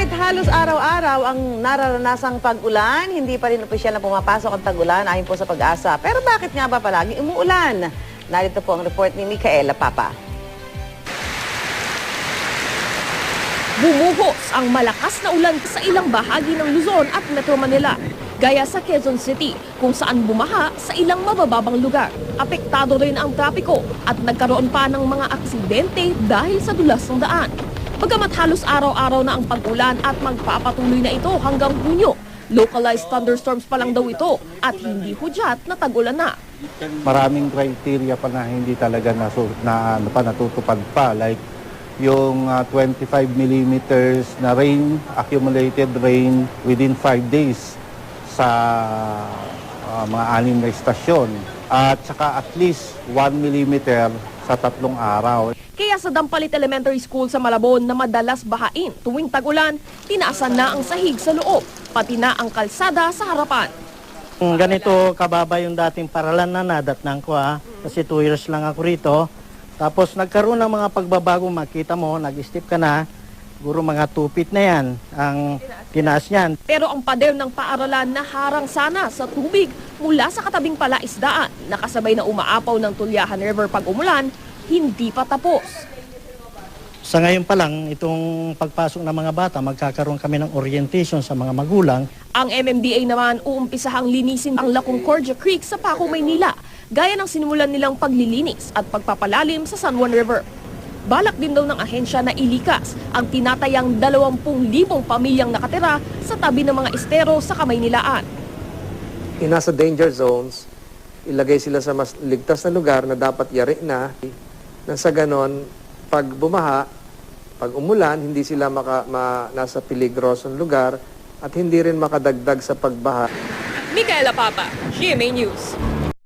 Kahit halos araw-araw ang nararanasang pag-ulan, hindi pa rin opisyal na pumapasok ang tag-ulan ayon po sa pag-asa. Pero bakit nga ba palagi umuulan? Narito po ang report ni Micaela Papa. Bumuhos ang malakas na ulan sa ilang bahagi ng Luzon at Metro Manila. Gaya sa Quezon City, kung saan bumaha sa ilang mabababang lugar. Apektado rin ang trapiko at nagkaroon pa ng mga aksidente dahil sa dulas ng daan. Bagamat halos araw-araw na ang pag-ulan at magpapatuloy na ito hanggang Hunyo, localized thunderstorms pa lang daw ito at hindi hudyat na tag-ulan na. maraming criteria pa na hindi talaga nasu, na, ano pa, natutupad pa. Like yung ah, 25 millimeters na rain, accumulated rain within 5 days sa ah, mga anim na istasyon. At saka at least 1 millimeter sa tatlong araw. Kaya sa Dampalit Elementary School sa Malabon na madalas bahain tuwing tag-ulan, tinaasan na ang sahig sa loob, pati na ang kalsada sa harapan. Kung ganito kababa yung dating paralan na nadatnang ko ha, kasi 2 years lang ako rito. Tapos nagkaroon ng mga pagbabago, makita mo, nag-step ka na, siguro mga 2 feet na yan ang tinaas niyan. Pero ang pader ng paaralan na harang sana sa tubig mula sa katabing palaisdaan na kasabay na umaapaw ng Tulyahan River pag umulan, hindi pa tapos. Sa ngayon pa lang, itong pagpasok ng mga bata, magkakaroon kami ng orientation sa mga magulang Ang MMDA naman uumpisahang linisin ang La Concordia Creek sa Paco, Maynila, gaya ng sinimulan nilang paglilinis at pagpapalalim sa San Juan River. Balak din daw ng ahensya na ilikas ang tinatayang 20,000 pamilyang nakatira sa tabi ng mga estero sa Kamaynilaan. Yung nasa danger zones, ilagay sila sa mas ligtas na lugar na dapat yari na, na sa ganon, pag bumaha, pag umulan, hindi sila maka, ma, nasa peligrosong lugar at hindi rin makadagdag sa pagbaha. Micaela Papa, GMA News.